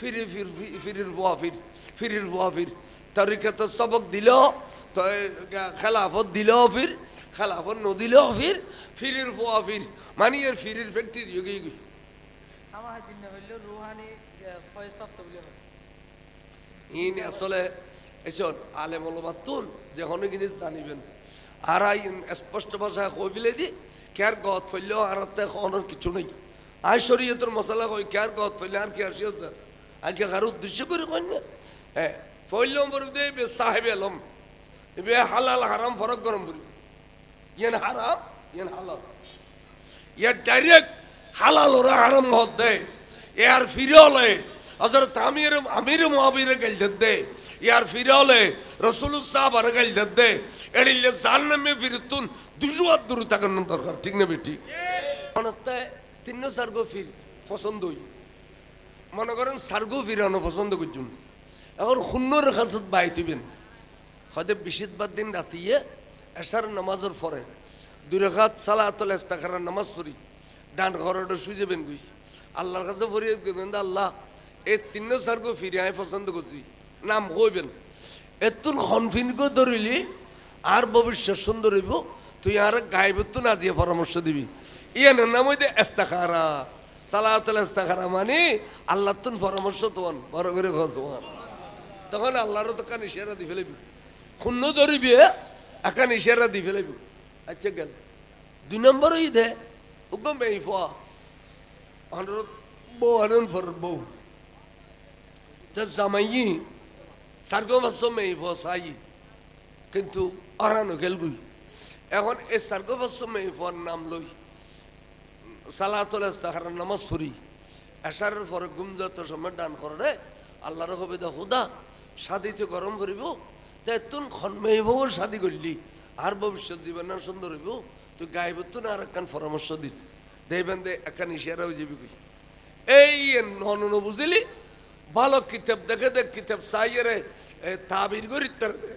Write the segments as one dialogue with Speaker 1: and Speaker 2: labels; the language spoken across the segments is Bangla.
Speaker 1: ফিরে ফির ফিরির বুয়া ফির ফিরির বুয়া ফির তরিকত সবক দিল খেলাফত দিল ফির খেলাফত নদিল ফির ফিরির বুয়া ফির মানে এর ফিরির ফ্যাক্টরি গই
Speaker 2: আমার দিন হইল রুহানি ফয়েজ প্রাপ্ত বলে হয়
Speaker 1: ইন আসলে এসন আলেম তুন যে হনে জিনিস জানিবেন আর স্পষ্ট ভাষায় কই ফেলে দি কেয়ার গত ফেললেও আর হনের কিছু নেই আই শরীয়তের মশলা কই কেয়ার গত ফেললে আর কি আসিও স্যার আর কি কারও উদ্দেশ্য করে কই না। হ্যাঁ বলব দে বে সাহেব এলম। বে হালাল হারাম ফরক গরম বলি ইয়েন হারাম, ইয়েন হালাল। ইয়ার ডাইরেক্ট হালাল ওরা হারাম হত দেয় ইয়ার ফিরলে হজরত আমির আমির মুআবিরে গেল দে। ইয়ার ফিরলে রাসূল সাহেব আর গেল দে। এডিলে জান্নামে ফিরতুন দুজুয়াত দূর থাকার দরকার, ঠিক না বেটি? মনতে তিন সার্গো ফির পছন্দ হই মনে করেন সার্গো ফিরানো পছন্দ করছুন। এখন শূন্যর কাছত বাই দিবেন হয়তো বিশিদবার দিন রাতিয়ে এসার নামাজের পরে দুই রেখাত সালাতুল ইস্তাখারা নামাজ পড়ি, ডান ঘরটা যাবেন গুই আল্লাহর কাছে ফরিয়াদ করবেন আল্লাহ, এই তিন সার্গো ফিরে আমি পছন্দ করছি। নাম কইবেন। এতুন খনফিনকে ধরিলি আর ভবিষ্যৎ সুন্দর হইব, তুই আর গাইব তো না দিয়ে পরামর্শ দিবি। ইয়ে নাম হইতে এস্তাখারা ইস্তাখারা মানে আল্লাহ তুন পরামর্শ তোয়ান, বড় করে খোঁজ তখন আল্লাহরও তো কান ইশারা দি ফেলাবি শূন্য ধরিবি, একান ইশারা দি ফেলাবি আচ্ছা গেল। দুই নম্বর ই দে উগম এই ফোয়া। অনুরোধ বউ আনন্দ ফর বউ। তা জামাই সার্গ মাস মেই ফো সাই কিন্তু অরানো গেলগুই এখন এই সার্গ মাস মেই ফোর নাম লই। সালাতুল ইস্তাখারা নামাজ পড়ি। এসারের পরে ঘুম যত সময় দান করে আল্লাহর হবে দা হুদা শাদিতে গরম করিব তাই তুন খন্মেই বউর শাদি করলি। আর ভবিষ্যৎ জীবন সুন্দর হইব, তুই গাইব তুন আর একখান পরামর্শ দিস। দেবেন দে, একখান হয়ে যাবি কই। এই নন বুঝলি? ভালো কিতাব দেখে দেখ কিতাব সাইয়েরে তাবির গরিতার দে।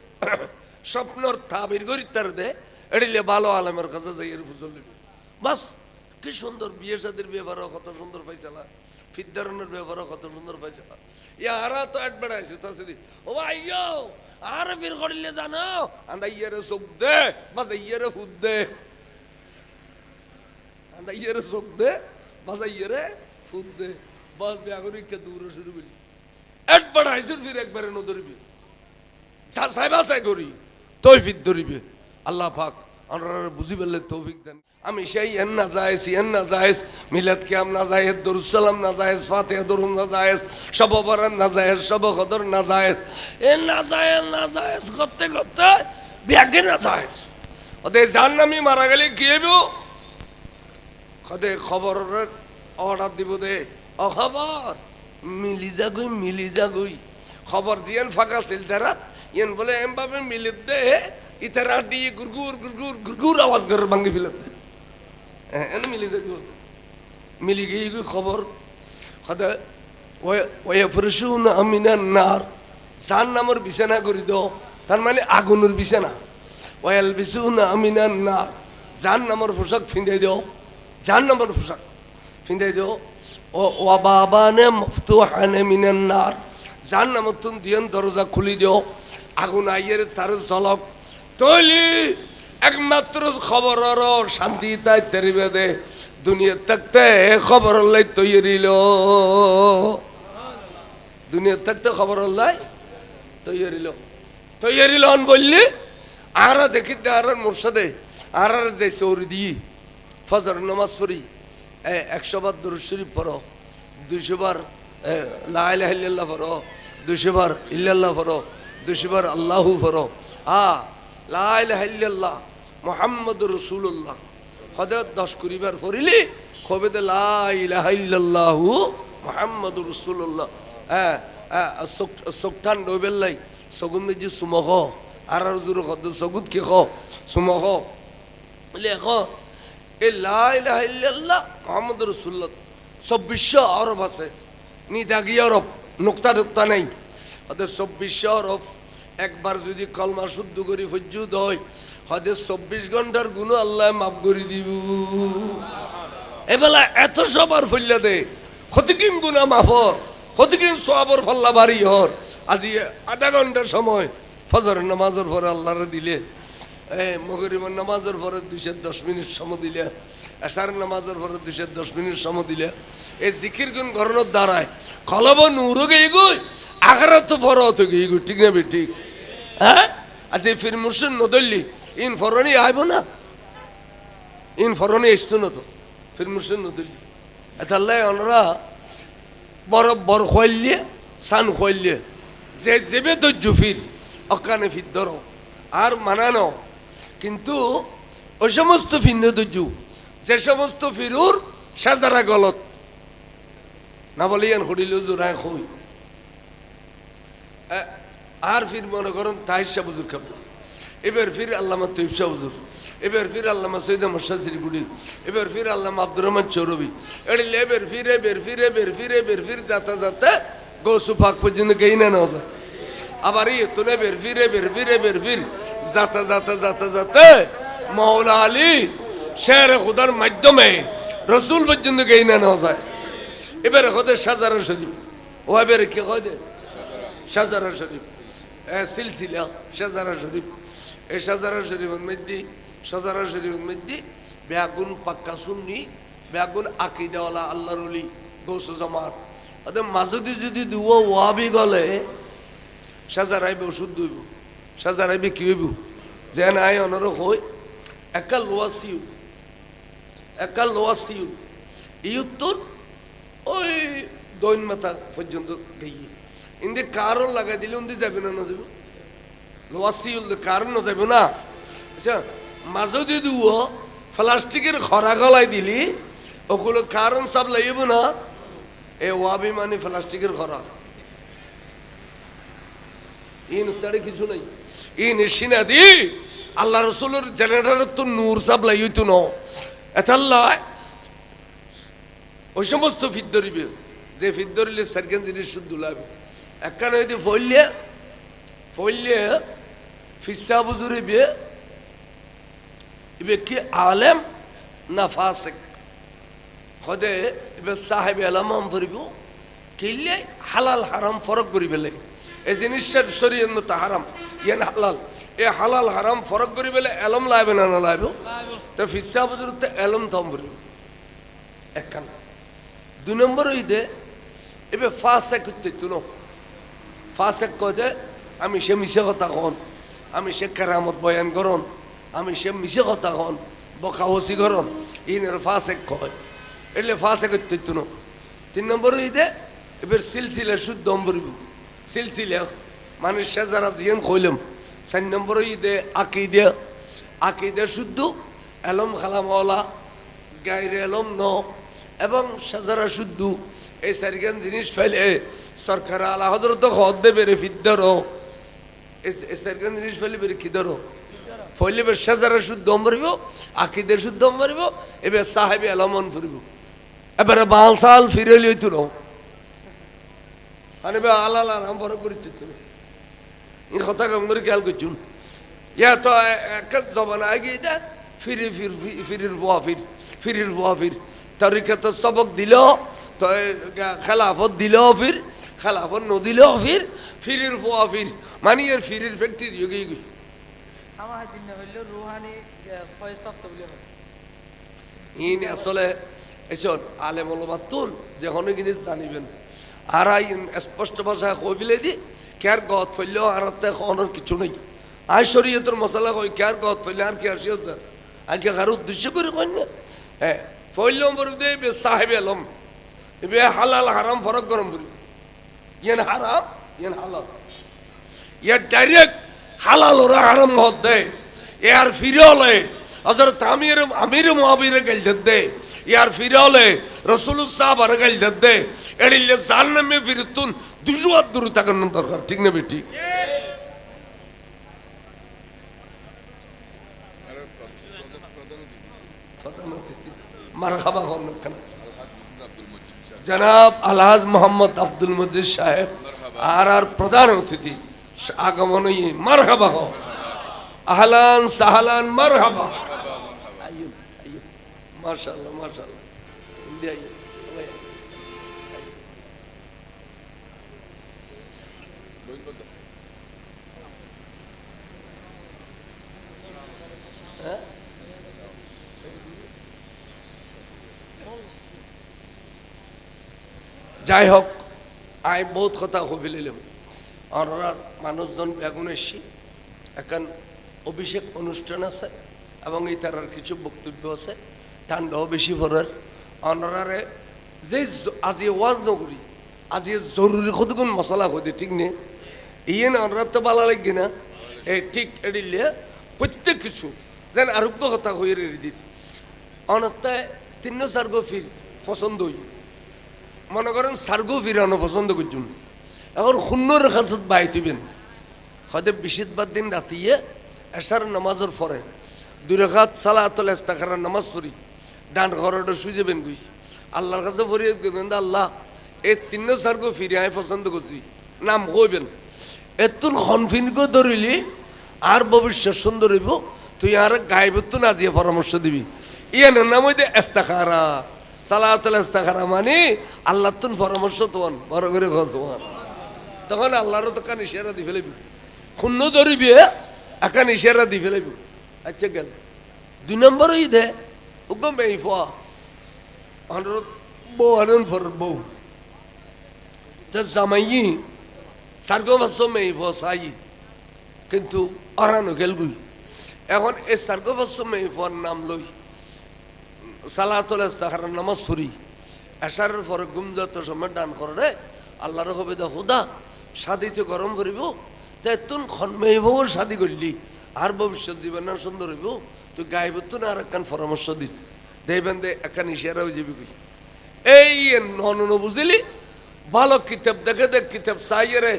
Speaker 1: স্বপ্নর তাবির গরিতার দে, এড়িলে ভালো আলমের কাছে যাই বুঝল বাস। কি সুন্দর বিয়ে সাদের ব্যবহার কত সুন্দর পাইছিলা। ফিদ্দারনের ব্যবহার কত সুন্দর পাইছিলা। ইয়ারা তো অ্যাডভার্টাইজ তো আছে ও আইয়ো আর ফির করিলে জানো? আন্দা ইয়ারে চোখ দে বাস ইয়ারে হুদ দে। আন্দা ইয়ারে চোখ দে বাস ইয়ারে ফুদ দে। বাস ব্যাগরি কে দূর শুরু করি। অ্যাডভার্টাইজ ফির একবারে নদরিবি সাহেবা সাই করি, তৌফিক ধরিবে। আল্লাহ পাক আমরা বুঝি পেলে তৌফিক দেন। আমি সেই এন না যাইস এন না যাইস মিলাদ কিয়াম না যাইস দরুসালাম না যাইস ফাতিহা দরুন না যাইস সব বরান না যাইস সব না যাইস এন না যাইস না যাইস করতে করতে ব্যাগে না যাইস ওদের জাহান্নামি মারা গেলে কি হইব? খদে খবরের অর্ডার দিব দে। অখবর মিলি যাগুই মিলি যাগুই খবর জিয়ান ফাঁকা ছিল তারা। ইয়ান বলে, এম ভাবে মিলিত দে ইতারা দিয়ে গুরগুর গুরগুর গুরগুর আওয়াজ করে ভাঙ্গি ফেলত দে হ্যাঁ এন মিলি যাগুই মিলি গিয়ে খবর খদে ওয়ে ফরসুন আমিনার নার, যার নামের বিছানা করি দাও তার মানে আগুনের বিছানা। ওয়াল বিছুন আমিনার নার, যার নামের পোশাক ফিন্দাই দাও যার নামের পোশাক ফিন্দাই দাও ও, ওয়া বাবানে মফতুহানে মিনান নার, যার নামের তুমি দিয়েন দরজা খুলি দিও আগুন আইয়ের তার ঝলক তৈলি একমাত্র খবরের শান্তি তাই তেরিবে দে দুনিয়া থাকতে খবর লাই তৈরিল দুনিয়া থাকতে খবর লাই তৈরিল তৈরিল অন বললি, আর দেখিতে আর মোরসাদে আর আর যে চৌরি দিয়ে ফজর নমাজ পড়ি একশো বার দরুদ শরীফ পড়ো, দুইশো বার ইল্লাল্লাহ পড়ো, দুইশো বার ইল্লাল্লাহ পড়ো, দুইশো বার আল্লাহু পড়ো। আ ইল্লাল্লাহ মোহাম্মদ রসুল্লাহ হদের দশ কুড়িবার পড়িলি কবে দে লাইলাহ ইল্লাল্লাহু মোহাম্মদ রসুল্লাহ হ্যাঁ চোখঠান ডোবেল্লাই সগুন যে সুমখ আর জোর কত সগুদ কে খ? সুমখ বলে এখন এই লাইল্লাহ মোহাম্মদ রসুল্লাহ চব্বিশশো আরব আছে। নিদাগি আরব নোক্তা টোক্তা নেই ওদের চব্বিশশো আরব একবার যদি কলমা শুদ্ধ করি ফজ্জুদ হয় হয়তো চব্বিশ ঘণ্টার গুণ আল্লাহ মাফ করে দিব। এবেলা এত সবার ফল্লা দে ক্ষতিকিম গুণা মাফর ক্ষতিকিম সবর ফল্লা বাড়ি হর। আজি আধা ঘণ্টার সময় ফজর নামাজের পরে আল্লাহরে দিলে। এ, মগরিবের নামাজের পরে দুইশো দশ মিনিট সময় দিলে এসার নামাজের পরে দুইশো দশ মিনিট সময় দিলে, এই জিকির গুণ ঘরনের দ্বারায় কলব নূরও গেই গই আখারা তো তো ঠিক না ঠিক? হ্যাঁ? আজ এই ফির নদল্লি, ইন ফরনি আইব না? ইন ফরনি এসতো না তো? ফির মুর্শিদ নদল্লি। এতাল্লাই ওনারা বড় বড় খোয়াইলে সান খোয়াইলে যে, যেবে ধৈর্য ফির, অকানে ফির ধর। আর মানানো কিন্তু ওই সমস্ত ধৈর্য যে সমস্ত ফিরুর সাজারা গলত। না বলে হরিল আর ফির মনে করেন, তাহিসা বুজুর খাব এবার ফির আল্লামা তৈবসা বুজুর, এবার ফির আল্লামা সৈয়দ মশা শ্রীগুড়ি এবার ফির আল্লামা আব্দুর রহমান চৌরবি। এবার ফিরে এবার ফিরে, এবার ফির এবার ফির যাতে যাতে গৌসু পাক পর্যন্ত গেই না না আবার ই তুনে বের, ফিরে বের ফিরে বের, ফির। যাতে যাতে যাতে যাতে মৌলা আলী শের খুদার মাধ্যমে রসুল পর্যন্ত গেই না না যায়। এবারে হতে সাজারা শরীফ। ও এবারে কি হয় সাজারা শরীফ। সিলসিলা, সাজারা শরীফ। এই সাজারা শরীফের মধ্যে, সাজারা শরীফের মধ্যে বেগুন পাক্কা সুন্নি, বেগুন আকিদাওয়ালা আল্লাহর অলি গৌস জামাত। ওদের মাঝদি যদি দুও ওয়াবি গলে সাজারাইবে ওষুধ দইব। সাজারাইবে কি হইব? যে নাই অনর হই, একা লোয়া সিউ। একা লোয়া সিউ। ইউত্তর ওই দৈন মাথা পর্যন্ত গিয়ে ইন্দি কারণ লাগাই দিলে উন্দি যাবে না না যাবে লোয়া সিউল কারণ না যাবে না? আচ্ছা মাঝে দিব প্লাস্টিকের খরা গলায় দিলি, ওগুলো কারণ সব লাইব না? এ ওয়াবি মানে প্লাস্টিকের খরা। ইন উত্তারে কিছু নাই। ইন সিনা দি, আল্লাহ রসুলের জেনারেটর তো নূর সাব লাই হইতো ন। এতাল্লাহ ওই সমস্ত ফিট ধরিবে, যে ফিট ধরিলে সার্কেন জিনিস শুদ্ধ লাগবে একখানে যদি ফইলে ফইলে ফিসা ইবে কি আলেম না ফাসেক? খদে এবার সাহেব এলামাম ভরিব কিনলে হালাল হারাম ফরক করি ফেলে এই জিনিসের শরীর মতো হারাম। ইয়ান হালাল। এ হালাল হারাম, ফরক করি ফেলে এলম লাইবে না না লাইব? তো ফিসা বুজুর তো এলম থম ভরিব একখান দুই নম্বর হইতে এবার ফাঁসে করতে তুলো ফাঁসে কদে আমি সে মিশে কথা কন। আমি সে কেরামত বয়ান করন। আমি সে মিশে কথা কন। বকাহসি করন। ইনের এক কয়। এলে ফাঁসে করতে তুনো তিন নম্বর হইতে, এবার সিলসিলা শুদ্ধ অম্বরিব। সিলসিলা। মানে সেজারা জিয়ান কইলাম, চার নম্বর ঈদে আকিদে আকিদে শুদ্ধ, এলম খালামওয়ালা গাইরে এলম ন, এবং সাজারা শুদ্ধ। এই চারিখান জিনিস ফেলে সরকার আলা হজরত হদ দেবে রে ফিদ্দার। এই চারিখান জিনিস ফেলে বেরে খিদার। ফইলে বের সাজারা শুদ্ধ অম্বরিব আকিদের শুদ্ধ অম্বরিব এবার সাহেবে এলমন ফুরিব এবারে বাল সাল ফিরে লইতো না মানে বে আলাল আরাম বড় করিতে তুমি। এই কথা কম করে খেয়াল করছুন ইয়া তো এক জবান আগে দা ফিরি ফির ফিরির বুয়া ফির ফিরির বুয়া ফির। তরিকে তো সবক দিল তো খেলাফত দিল ফির খেলাফত নদিল ফির ফিরির বুয়া ফির। মানে এর ফিরির ফ্যাক্টরি গিয়ে গই
Speaker 2: আমার দিন হইল রুহানি ফয়েস্তাপ্ত বলে হয়।
Speaker 1: ইন আসলে এসন আলেম তুন যে হনে জিনিস জানিবেন। আর আইন স্পষ্ট ভাষায় কই ফেলে দি, কেয়ার গত ফেললেও আর তে হনের কিছু নেই। আই শরীয়তের মশলা কই, কেয়ার গত ফেললে আর কি আসি হচ্ছে আর কি কারও উদ্দেশ্য করে কই না? হ্যাঁ বরফ দে বে সাহেব এলম বে হালাল হারাম ফরক গরম করি। ইয়ান হারাম, ইয়ান হালাল। ইয়ার ডাইরেক্ট হালাল ওরা হারাম মত দেয় ইয়ার ফিরলে হজরত আমির আমির মুআবিরে গেল দে ইয়ার ফিরলে আর গেল দে এড়িলে জান্নামে ফিরতুন দুজুয়াত দূর থাকার দরকার ঠিক না বেটি মারহাবা হন কেন জনাব আলহাজ মোহাম্মদ আব্দুল মজিদ সাহেব আর আর প্রধান অতিথি আগমন মারহাবা হো আহলান সাহলান মারহাবা মাশাআল্লাহ ইন্ডিয়া হ্যাঁ? যাই হোক, আই বহুত কথা হবিলিলাম আমরা মানুষজন বেগুন এসছি। এখন অভিষেক অনুষ্ঠান আছে এবং এই তার কিছু বক্তব্য আছে। ঠান্ডাও বেশি পড়ার অনারারে যে আজি ওয়াজ নকরি আজি জরুরি কতগুণ মশলা হইতে ঠিক নেই ইয়ে না অনার তো ভালো লাগবে না? এই ঠিক এড়িলে প্রত্যেক কিছু যেন আরোগ্য কথা হয়ে রেড়ি দিত অনত্যায় তিন সার্গ ফির পছন্দ হই মনে করেন সার্গো ফিরানো পছন্দ করছুন এখন শূন্যর কাছত বাই তুবেন হয়তো বিশিদবার দিন রাতিয়ে এসার নামাজের পরে দুই রেখাত সালাতুল ইস্তাখারার নামাজ পড়ি ডান ঘরটা যাবেন গুই আল্লাহর কাছে ফরিয়ে দেবেন আল্লাহ এই তিন সার্গো ফিরে আমি পছন্দ করছি। নাম কইবেন। এতুন খনফিনকে ধরিলি, আর ভবিষ্যৎ সুন্দর হইব, তুই আর গাইবত্তু না দিয়ে পরামর্শ দিবি। ইয়ান নাম হইতে এস্তাখারা সালাতুল ইস্তাখারা মানে আল্লাহ তুন পরামর্শ তোয়ান বড় করে ঘসওয়ান তখন আল্লাহরও তো কান ইশারা দি ফেলাইবি। শূন্য ধরিবি একান ইশারা দি ফেলাইবি। আচ্ছা গেল। দুই নম্বর ই দে অনুরোধ বউ আনন্দ ফর বউ তা জামাই সার্গো বাসো মেই ফসাই কিন্তু অরানো গেলগুই এখন এই সার্গো বাসো মেই ফর নাম লই সালাতুল ইস্তাখার নামাজ পড়ি এসারের পরে ঘুম যত সময় দান করে রে আল্লাহর হবে দে হুদা শাদিতে গরম করিব তে তুন খন্মেইব শাদি করলি আর ভবিষ্যৎ জীবন সুন্দর হইব তুই গাইব তুন আর একখান পরামর্শ দিস। দেবেন দে, একখান ইশারা হয়ে যাবি কই। এই নন বুঝিলি? ভালো কিতাব দেখে দেখ কিতাব সাইয়েরে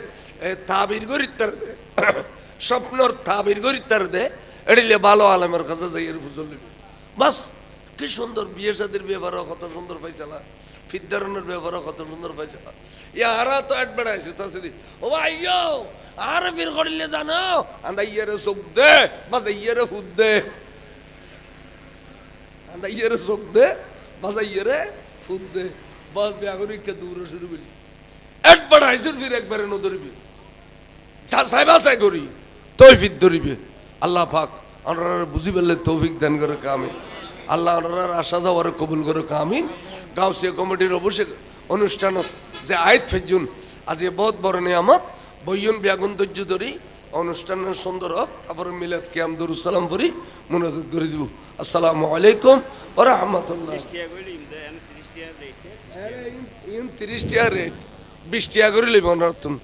Speaker 1: তাবির করি তার দে। স্বপ্নর তাবির করি তার দে। এড়িলে ভালো আলমের কাছে যাই এর বুঝল বাস, কি সুন্দর বিয়ে সাদির ব্যবহার কত সুন্দর পাইছালা ফিদ্দারনের ব্যবহার কত সুন্দর পাইছিলা ইয়ারা তো অ্যাড বেড়াইছে তো সেদি ও ভাইয়ো, আর ফির করিলে জানো? আন্দা ইয়েরে চোখ দে বাস ইয়েরে হুদ দে। আন্দা ইয়েরে চোখ দে বাস ইয়েরে ফুদ দে। বাস বেগুনি কে দূরে শুরু করি। অ্যাড বেড়াইছে ফির একবারে নদরিবি যাচাই বাছাই করি তৌফিক ধরিবে। আল্লাহ পাক আমরা বুঝি পেলে তৌফিক দান করে কামিন আল্লাহ ওনার আশা যাওয়ার কবুল করে কামিন গাউসিয়া কমিটির অবশ্যই অনুষ্ঠানত যে আয়ত ফেজুন, আজ বহুত বড় নিয়ামত। বইয়ন ব্যাগুন ধৈর্য ধরি অনুষ্ঠানের সুন্দর হোক তারপরে মিলাদ কিয়াম দরুসালাম করি মনোযোগ করে দিব। আসসালামু আলাইকুম ও রহমতুল্লাহ। তিরিশ টিয়া রেট বিশ টিয়া করে লিব অনারতুন